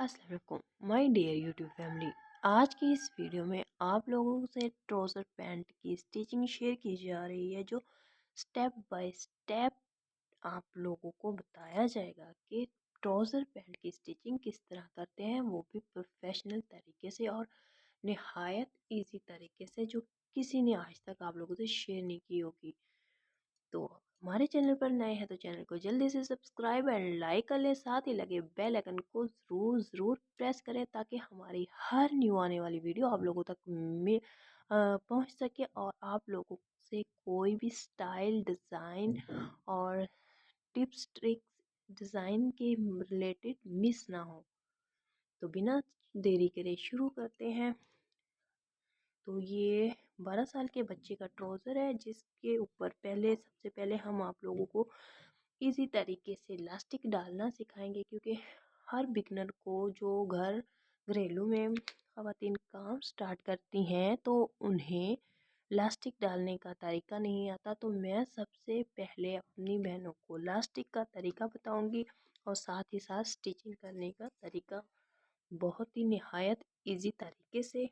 असलकुम माई dear YouTube family आज की इस वीडियो में आप लोगों से ट्रोज़र पैंट की स्टिचिंग शेयर की जा रही है, जो स्टेप बाय स्टेप आप लोगों को बताया जाएगा कि ट्रोज़र पैंट की स्टिचिंग किस तरह करते हैं, वो भी प्रोफेशनल तरीके से और नहायत इजी तरीके से, जो किसी ने आज तक आप लोगों से शेयर नहीं की होगी। तो हमारे चैनल पर नए हैं तो चैनल को जल्दी से सब्सक्राइब एंड लाइक कर लें। साथ ही लगे बेल आइकन को ज़रूर ज़रूर प्रेस करें ताकि हमारी हर न्यू आने वाली वीडियो आप लोगों तक में पहुँच सके और आप लोगों से कोई भी स्टाइल, डिज़ाइन और टिप्स, ट्रिक्स, डिज़ाइन के रिलेटेड मिस ना हो। तो बिना देरी करे शुरू करते हैं। तो ये बारह साल के बच्चे का ट्राउज़र है, जिसके ऊपर पहले, सबसे पहले हम आप लोगों को इजी तरीके से इलास्टिक डालना सिखाएँगे, क्योंकि हर बिगनर को जो घर घरेलू में ख़वातीन काम स्टार्ट करती हैं तो उन्हें लास्टिक डालने का तरीका नहीं आता। तो मैं सबसे पहले अपनी बहनों को लास्टिक का तरीका बताऊँगी और साथ ही साथ स्टिचिंग करने का तरीका बहुत ही नहायत इजी तरीके से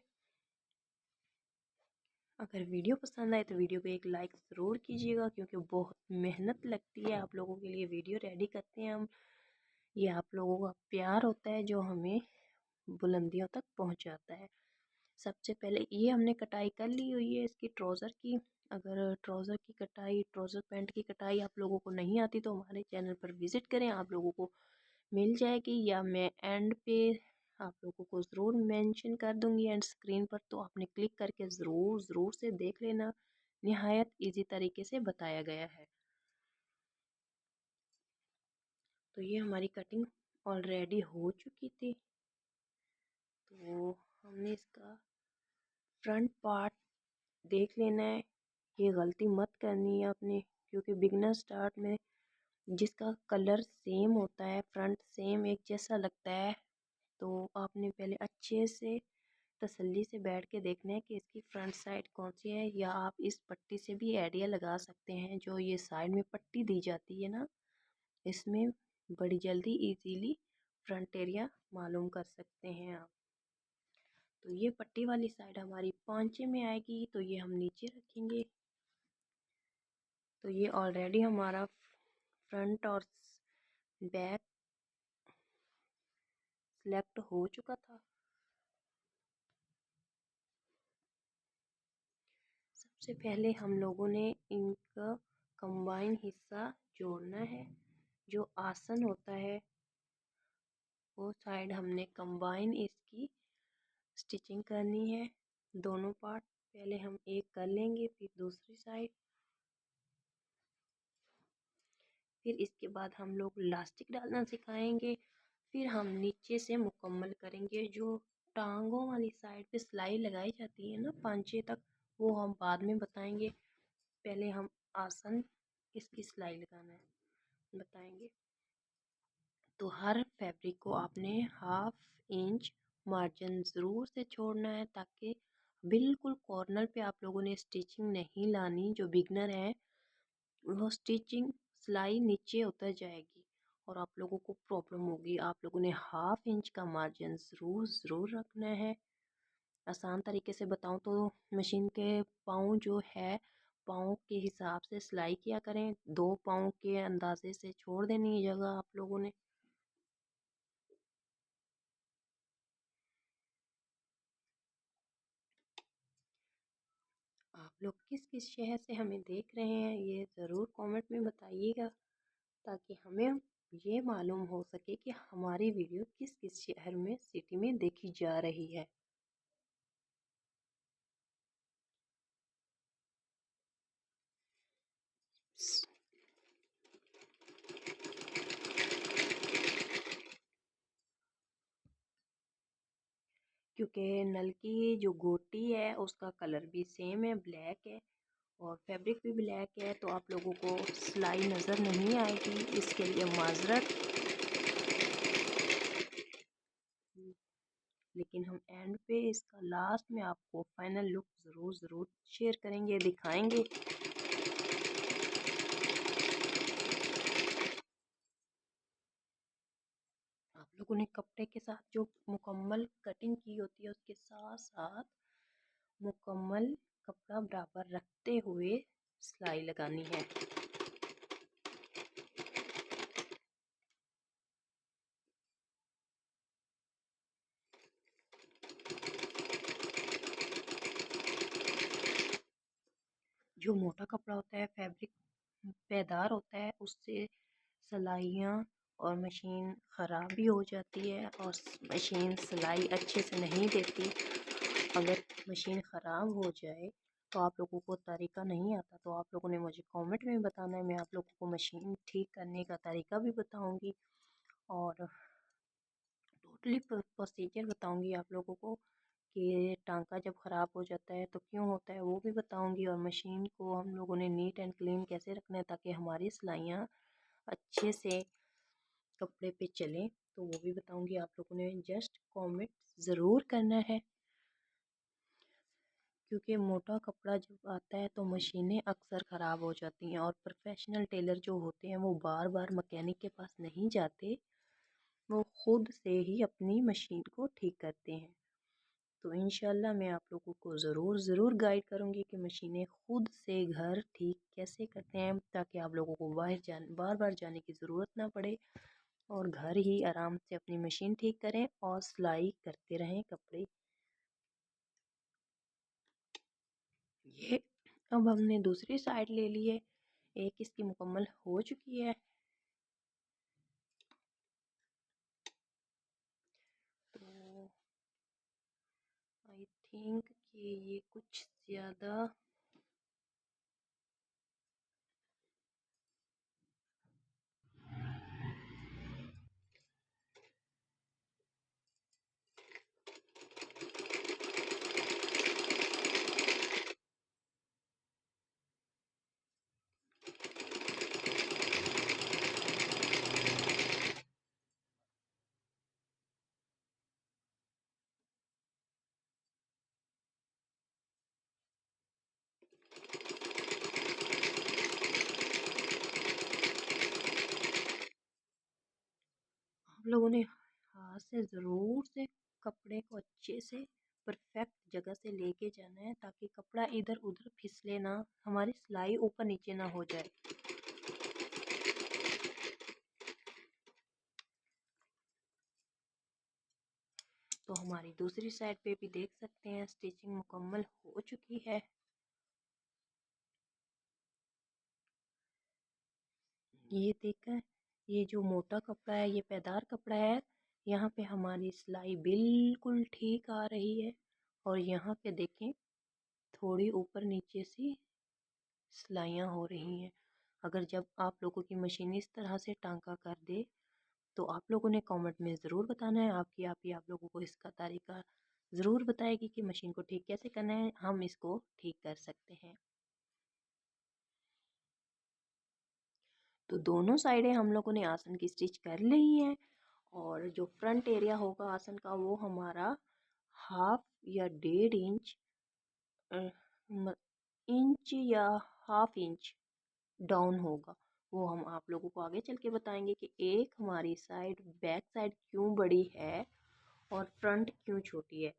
अगर वीडियो पसंद आए तो वीडियो को एक लाइक ज़रूर कीजिएगा क्योंकि बहुत मेहनत लगती है आप लोगों के लिए वीडियो रेडी करते हैं हम। ये आप लोगों का प्यार होता है जो हमें बुलंदियों तक पहुंचाता है। सबसे पहले ये हमने कटाई कर ली हुई है इसकी ट्राउज़र की। अगर ट्राउज़र की कटाई ट्राउज़र पैंट की कटाई आप लोगों को नहीं आती तो हमारे चैनल पर विज़िट करें, आप लोगों को मिल जाएगी। या मैं एंड पे आप लोगों को ज़रूर मेंशन कर दूँगी एंड स्क्रीन पर तो आपने क्लिक करके ज़रूर ज़रूर से देख लेना। नहायत इजी तरीके से बताया गया है। तो ये हमारी कटिंग ऑलरेडी हो चुकी थी। तो हमने इसका फ्रंट पार्ट देख लेना है। ये गलती मत करनी है आपने, क्योंकि बिगनर स्टार्ट में जिसका कलर सेम होता है, फ्रंट सेम एक जैसा लगता है। तो आपने पहले अच्छे से, तसल्ली से बैठ के देखना है कि इसकी फ्रंट साइड कौन सी है या आप इस पट्टी से भी आइडिया लगा सकते हैं जो ये साइड में पट्टी दी जाती है ना। इसमें बड़ी जल्दी, इजीली फ्रंट एरिया मालूम कर सकते हैं आप। तो ये पट्टी वाली साइड हमारी पांचे में आएगी तो ये हम नीचे रखेंगे। तो ये ऑलरेडी हमारा फ्रंट और बैक सिलेक्ट हो चुका था। सबसे पहले हम लोगों ने इनका कंबाइन हिस्सा जोड़ना है, जो आसन होता है। वो साइड हमने कंबाइन इसकी स्टिचिंग करनी है। दोनों पार्ट पहले हम एक कर लेंगे, फिर दूसरी साइड फिर इसके बाद हम लोग लास्टिक डालना सिखाएँगे। फिर हम नीचे से मुकम्मल करेंगे। जो टांगों वाली साइड पे सिलाई लगाई जाती है ना, पांचे तक, वो हम बाद में बताएँगे। पहले हम आसन, इसकी सिलाई लगाना है, बताएँगे। तो हर फैब्रिक को आपने हाफ़ इंच मार्जिन ज़रूर से छोड़ना है, ताकि बिल्कुल कॉर्नर पे आप लोगों ने स्टिचिंग नहीं लानी, जो बिगनर है, वो स्टिचिंग सिलाई नीचे उतर जाएगी। और आप लोगों को प्रॉब्लम होगी। आप लोगों ने हाफ़ इंच का मार्जिन ज़रूर ज़रूर रखना है। आसान तरीके से बताऊँ तो मशीन के पाँव जो है, पाँव के हिसाब से सिलाई किया करें। दो पाँव के अंदाजे से छोड़ देनी है जगह आप लोगों ने। आप लोग किस किस शहर से हमें देख रहे हैं, ये ज़रूर कमेंट में बताइएगा, ताकि हमें ये मालूम हो सके कि हमारी वीडियो किस किस शहर में, सिटी में देखी जा रही है। क्योंकि नल की जो गोटी है, उसका कलर भी सेम है, ब्लैक है। और फैब्रिक भी ब्लैक है तो आप लोगों को सिलाई नज़र नहीं आएगी। इसके लिए माजरत। लेकिन हम एंड पे इसका लास्ट में आपको फाइनल लुक ज़रूर ज़रूर शेयर करेंगे, दिखाएँगे। आप लोगों ने कपड़े के साथ जो मुकम्मल कटिंग की होती है, उसके साथ साथ मुकम्मल कपड़ा बराबर रखते हुए सिलाई लगानी है। जो मोटा कपड़ा होता है, फैब्रिक पैदार होता है, उससे सिलाइयाँ और मशीन ख़राब भी हो जाती है और मशीन सिलाई अच्छे से नहीं देती। अगर मशीन ख़राब हो जाए तो आप लोगों को तरीका नहीं आता। तो आप लोगों ने मुझे कमेंट में बताना है, मैं आप लोगों को मशीन ठीक करने का तरीका भी बताऊँगी और टोटली प्रोसीजर बताऊँगी आप लोगों को कि टांका जब ख़राब हो जाता है तो क्यों होता है वो भी बताऊँगी और मशीन को हम लोगों ने नीट एंड क्लीन कैसे रखना है ताकि हमारी सिलाइयाँ अच्छे से कपड़े पे चलें तो वो भी बताऊँगी। आप लोगों ने जस्ट कमेंट ज़रूर करना है। क्योंकि मोटा कपड़ा जब आता है तो मशीनें अक्सर ख़राब हो जाती हैं और प्रोफेशनल टेलर जो होते हैं वो बार बार मकैनिक के पास नहीं जाते, वो ख़ुद से ही अपनी मशीन को ठीक करते हैं। तो इन मैं आप लोगों को ज़रूर ज़रूर गाइड करूँगी कि मशीनें ख़ुद से घर ठीक कैसे करते हैं, ताकि आप लोगों को बाहर जान बार बार जाने की ज़रूरत ना पड़े और घर ही आराम से अपनी मशीन ठीक करें और सिलाई करते रहें कपड़े ये अब हमने दूसरी साइड ले ली है। एक इसकी मुकम्मल हो चुकी है। तो आई थिंक कि ये कुछ ज़्यादा लोगों ने हाथ से ज़रूर से कपड़े को अच्छे से परफेक्ट जगह से लेके जाना है, ताकि कपड़ा इधर उधर फिसले ना, हमारी सिलाई ऊपर नीचे ना हो जाए। तो हमारी दूसरी साइड पे भी देख सकते हैं, स्टिचिंग मुकम्मल हो चुकी है। ये देखा ये जो मोटा कपड़ा है, ये पैदार कपड़ा है, यहाँ पे हमारी सिलाई बिल्कुल ठीक आ रही है। और यहाँ पे देखें, थोड़ी ऊपर नीचे सी सिलाइयाँ हो रही हैं। अगर जब आप लोगों की मशीन इस तरह से टांका कर दे तो आप लोगों ने कमेंट में ज़रूर बताना है। आपकी आप ही आप लोगों को इसका तरीका ज़रूर बताएगी कि मशीन को ठीक कैसे करना है, हम इसको ठीक कर सकते हैं। तो दोनों साइडें हम लोगों ने आसन की स्टिच कर ली हैं और जो फ्रंट एरिया होगा आसन का वो हमारा हाफ़ या डेढ़ इंच इंच या हाफ़ इंच डाउन होगा। वो हम आप लोगों को आगे चल के बताएँगे कि एक हमारी साइड बैक साइड क्यों बड़ी है और फ्रंट क्यों छोटी है।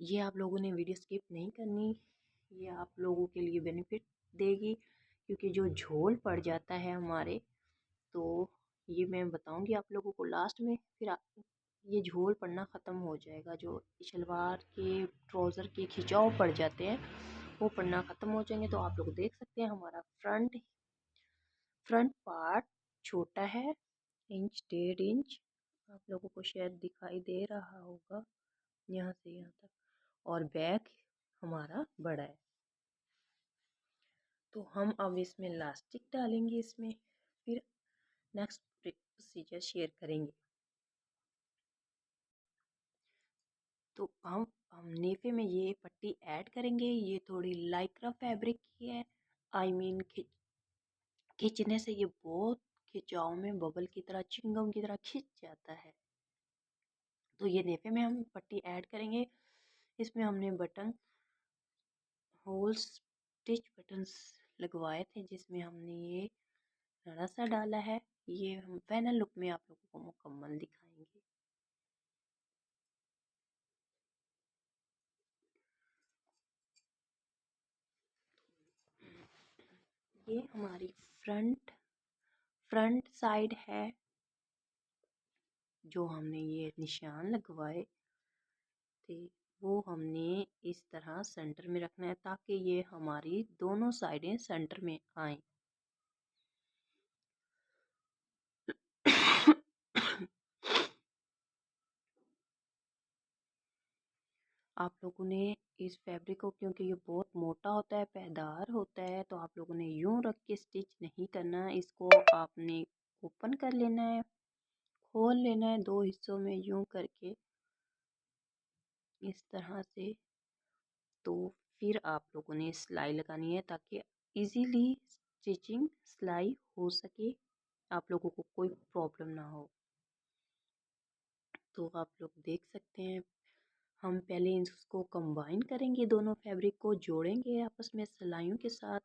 ये आप लोगों ने वीडियो स्किप नहीं करनी, ये आप लोगों के लिए बेनिफिट देगी। क्योंकि जो झोल पड़ जाता है हमारे तो ये मैं बताऊँगी आप लोगों को लास्ट में फिर आप ये झोल पड़ना ख़त्म हो जाएगा। जो शलवार के ट्राउज़र के खिंचाव पड़ जाते हैं वो पड़ना ख़त्म हो जाएँगे। तो आप लोग देख सकते हैं हमारा फ्रंट फ्रंट पार्ट छोटा है इंच डेढ़ इंच। आप लोगों को शायद दिखाई दे रहा होगा यहाँ से यहाँ तक। और बैक हमारा बड़ा है। तो हम अब इसमें लास्टिक डालेंगे इसमें फिर नेक्स्ट प्रोसीजर शेयर करेंगे। तो हम हम नेफे में ये पट्टी ऐड करेंगे ये थोड़ी लाइक्रा फैब्रिक की है आई I मीन mean, खींचने से ये बहुत खिंचाव में बबल की तरह चिंगम की तरह खिंच जाता है। तो ये नेफे में हम पट्टी ऐड करेंगे इसमें हमने बटन होल्स स्टिच बटन्स लगवाए थे, जिसमें हमने ये रड़ा सा डाला है, ये हम फाइनल लुक में आप लोगों को मुकम्मल दिखाएँगे। ये हमारी फ्रंट फ्रंट साइड है, जो हमने ये निशान लगवाए थे। वो हमने इस तरह सेंटर में रखना है ताकि ये हमारी दोनों साइडें सेंटर में आए। आप लोगों ने इस फैब्रिक को, क्योंकि ये बहुत मोटा होता है, पैदार होता है तो आप लोगों ने यूँ रख के स्टिच नहीं करना इसको आपने ओपन कर लेना है, खोल लेना है, दो हिस्सों में यूँ करके। इस तरह से। तो फिर आप लोगों ने सिलाई लगानी है ताकि इजीली स्टिचिंग सिलाई हो सके, आप लोगों को कोई प्रॉब्लम ना हो। तो आप लोग देख सकते हैं, हम पहले इसको कंबाइन करेंगे दोनों फैब्रिक को, जोड़ेंगे आपस में सिलाइयों के साथ,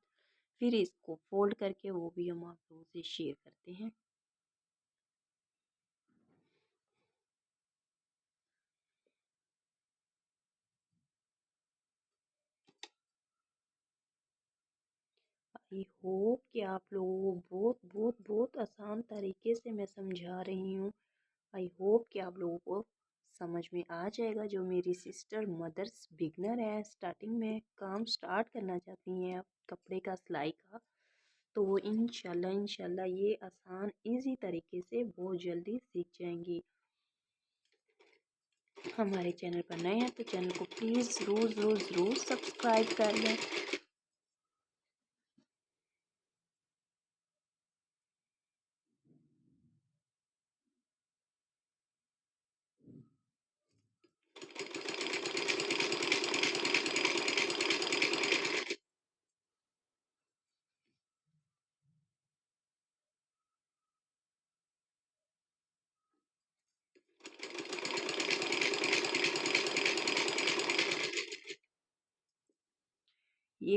फिर इसको फोल्ड करके वो भी हम आप लोगों से शेयर करते हैं। आई होप कि आप लोगों को बहुत बहुत बहुत आसान तरीके से मैं समझा रही हूँ। आई होप कि आप लोगों को समझ में आ जाएगा। जो मेरी सिस्टर मदर्स बिगनर है, स्टार्टिंग में काम स्टार्ट करना चाहती हैं आप कपड़े का सिलाई का तो वो इनशाला इनशाला ये आसान, इजी तरीके से बहुत जल्दी सीख जाएँगी। हमारे चैनल पर नए हैं तो चैनल को प्लीज़ ज़रूर ज़रूर ज़रूर सब्सक्राइब कर लें।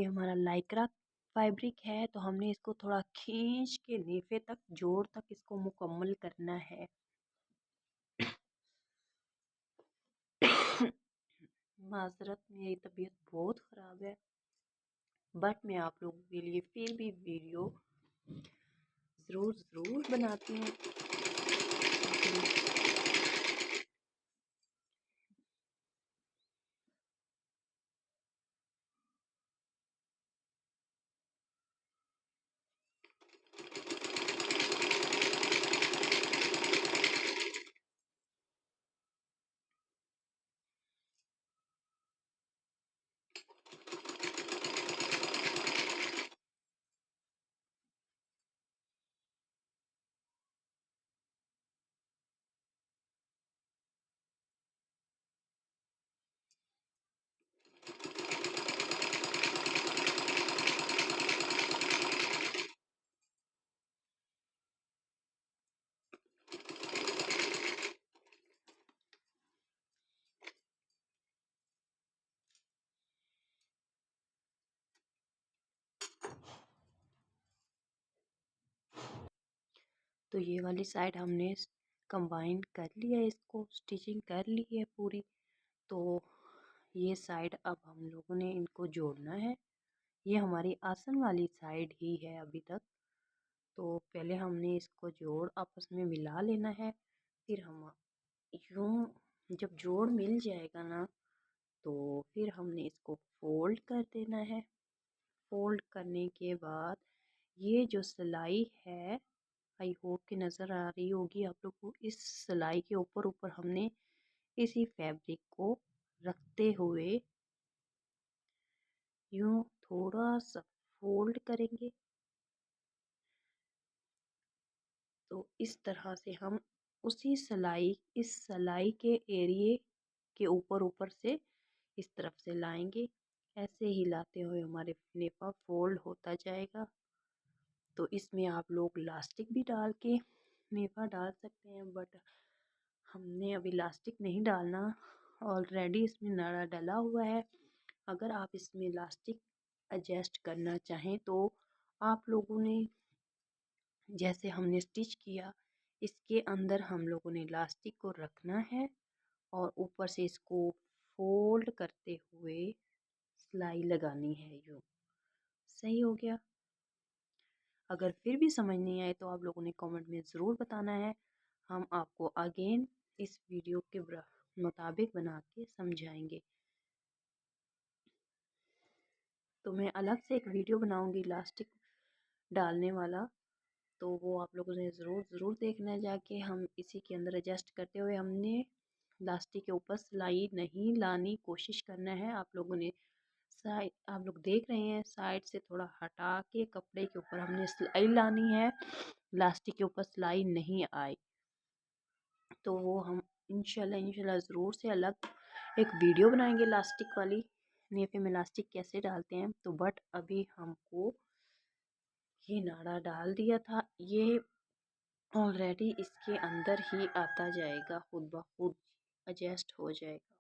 हमारा लाइक्रा फैब्रिक है तो हमने इसको थोड़ा खींच के नेफे तक जोड़ तक इसको मुकम्मल करना है। माजरत मेरी तबीयत बहुत ख़राब है। बट मैं आप लोगों के लिए फिर भी वीडियो ज़रूर ज़रूर बनाती हूँ। तो ये वाली साइड हमने कंबाइन कर लिया है, इसको स्टिचिंग कर ली है पूरी। तो ये साइड अब हम लोगों ने इनको जोड़ना है। ये हमारी आसन वाली साइड ही है अभी तक। तो पहले हमने इसको जोड़ आपस में मिला लेना है। फिर हम यूँ जब जोड़ मिल जाएगा ना तो फिर हमने इसको फोल्ड कर देना है। फोल्ड करने के बाद ये जो सिलाई है आई होप कि नज़र आ रही होगी आप लोग को, इस सिलाई के ऊपर ऊपर हमने इसी फैब्रिक को रखते हुए यूँ थोड़ा सा फोल्ड करेंगे। तो इस तरह से हम उसी सिलाई, इस सिलाई के एरिए के ऊपर ऊपर से इस तरफ़ से लाएँगे। ऐसे ही लाते हुए हमारे नेफा फोल्ड होता जाएगा। तो इसमें आप लोग लास्टिक भी डाल के नेफा डाल सकते हैं, बट हमने अभी लास्टिक नहीं डालना, ऑलरेडी इसमें नाड़ा डला हुआ है। अगर आप इसमें लास्टिक एडजस्ट करना चाहें तो आप लोगों ने, जैसे हमने स्टिच किया, इसके अंदर हम लोगों ने इलास्टिक को रखना है और ऊपर से इसको फोल्ड करते हुए सिलाई लगानी है यूँ। सही हो गया? अगर फिर भी समझ नहीं आए तो आप लोगों ने कमेंट में ज़रूर बताना है। हम आपको अगेन इस वीडियो के मुताबिक बना के समझाएँगे। तो मैं अलग से एक वीडियो बनाऊँगी इलास्टिक डालने वाला। तो वो आप लोगों ने ज़रूर ज़रूर देखना है जाके। हम इसी के अंदर एडजस्ट करते हुए हमने इलास्टिक के ऊपर सिलाई नहीं लानी कोशिश करना है। आप लोगों ने साइड आप लोग देख रहे हैं, साइड से थोड़ा हटा के कपड़े के ऊपर हमने सिलाई लानी है। इलास्टिक के ऊपर सिलाई नहीं आए तो वो हम इंशाल्लाह इंशाल्लाह ज़रूर से अलग एक वीडियो बनाएँगे लास्टिक वाली। नेफे में लास्टिक कैसे डालते हैं? तो बट अभी हमको ये नाड़ा डाल दिया था। ये ऑलरेडी इसके अंदर ही आता जाएगा, खुद ब खुद एडजस्ट हो जाएगा।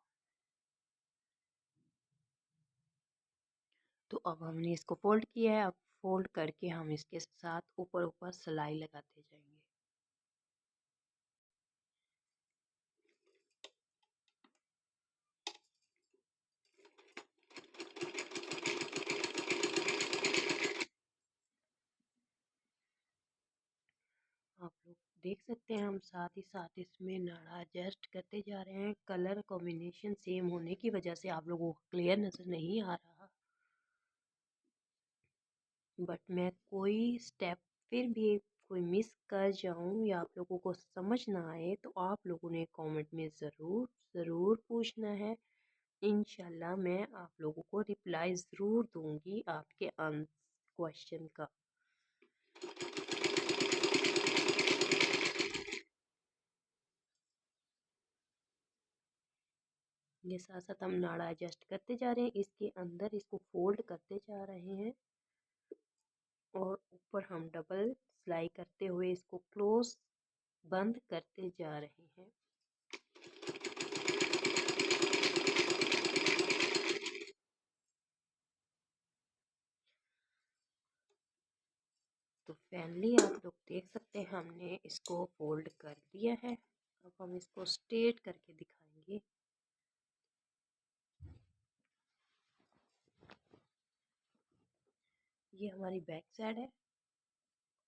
तो अब हमने इसको फोल्ड किया है, अब फोल्ड करके हम इसके साथ ऊपर ऊपर सिलाई लगाते जाएँगे। आप लोग देख सकते हैं, हम साथ ही साथ इसमें नाड़ा एडजस्ट करते जा रहे हैं। कलर कॉम्बिनेशन सेम होने की वजह से आप लोगों को क्लियर नज़र नहीं आ रहा। बट मैं कोई स्टेप फिर भी कोई मिस कर जाऊँ या आप लोगों को समझ ना आए तो आप लोगों ने कमेंट में ज़रूर ज़रूर पूछना है। इन मैं आप लोगों को रिप्लाई ज़रूर दूँगी आपके क्वेश्चन का। ये साथ साथ हम नाड़ा एडजस्ट करते जा रहे हैं, इसके अंदर इसको फोल्ड करते जा रहे हैं। और ऊपर हम डबल सिलाई करते हुए इसको क्लोज बंद करते जा रहे हैं। तो फैनली आप लोग देख सकते हैं हमने इसको फोल्ड कर दिया है। अब हम इसको स्ट्रेट करके दिखाएँगे ये हमारी बैक साइड है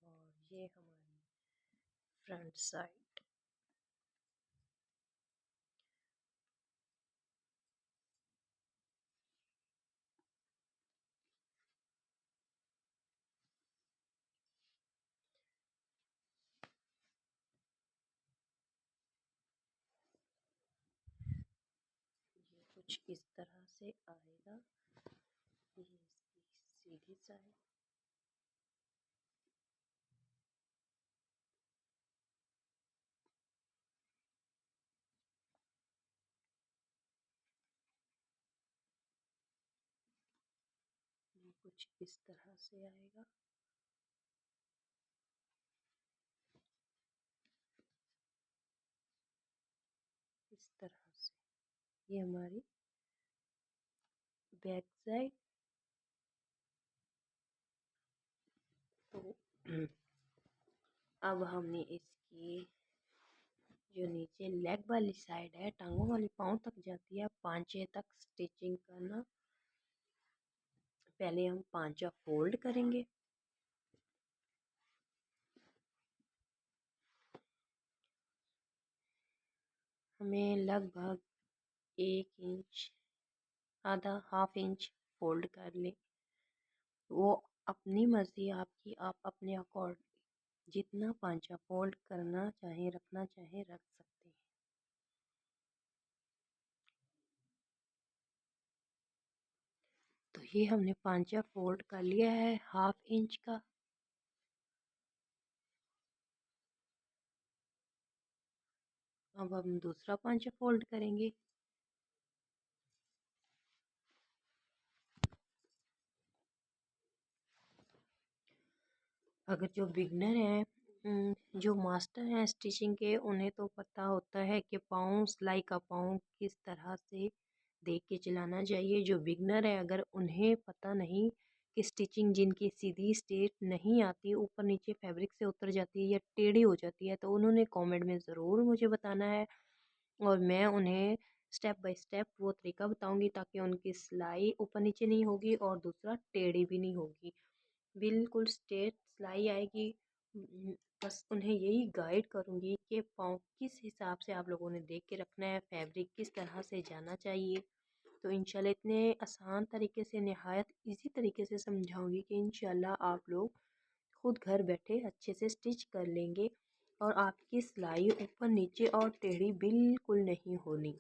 और ये हमारी फ्रंट साइड। कुछ इस तरह से आएगा। ये कुछ इस तरह से आएगा। इस तरह से। ये हमारी बैक साइड अब हमने इसकी जो नीचे लेग वाली साइड है, टांगों वाली पाँव तक जाती है। पांचे तक स्टिचिंग करना। पहले हम पांचा फोल्ड करेंगे। हमें लगभग एक इंच, आधा हाफ़ इंच फोल्ड कर लें। वो अपनी मर्ज़ी आपकी, आप अपने अकॉर्ड, जितना पांचा फोल्ड करना चाहें, रखना चाहें, रख सकते हैं। तो ये हमने पांचा फोल्ड कर लिया है, हाफ़ इंच का। अब हम दूसरा पांचा फोल्ड करेंगे। अगर जो बिगनर हैं जो मास्टर हैं स्टिचिंग के, उन्हें तो पता होता है कि पाँव सिलाई का पाँव किस तरह से देख के चलाना चाहिए। जो बिगनर है, अगर उन्हें पता नहीं कि स्टिचिंग जिनकी सीधी स्ट्रेट नहीं आती, ऊपर नीचे फैब्रिक से उतर जाती है या टेढ़ी हो जाती है तो उन्होंने कमेंट में ज़रूर मुझे बताना है और मैं उन्हें स्टेप बाय स्टेप वो तरीका बताऊँगी ताकि उनकी सिलाई ऊपर नीचे नहीं होगी और दूसरा टेढ़ी भी नहीं होगी। बिल्कुल स्ट्रेट सिलाई आएगी बस उन्हें यही गाइड करूँगी कि पाँव किस हिसाब से आप लोगों ने देख के रखना है फैब्रिक किस तरह से जाना चाहिए। तो इंशाल्लाह इतने आसान तरीके से, नहायत इसी तरीके से समझाऊँगी कि इंशाल्लाह आप लोग खुद घर बैठे अच्छे से स्टिच कर लेंगे और आपकी सिलाई ऊपर, नीचे और टेढ़ी बिल्कुल नहीं होनी।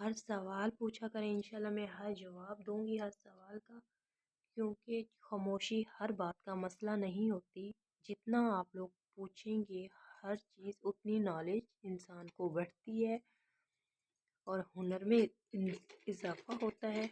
हर सवाल पूछा करें, इंशाल्लाह मैं हर जवाब दूँगी हर सवाल का, क्योंकि खामोशी हर बात का मसला नहीं होती। जितना आप लोग पूछेंगे, हर चीज़ उतनी नॉलेज इंसान को बढ़ती है और हुनर में इजाफ़ा होता है।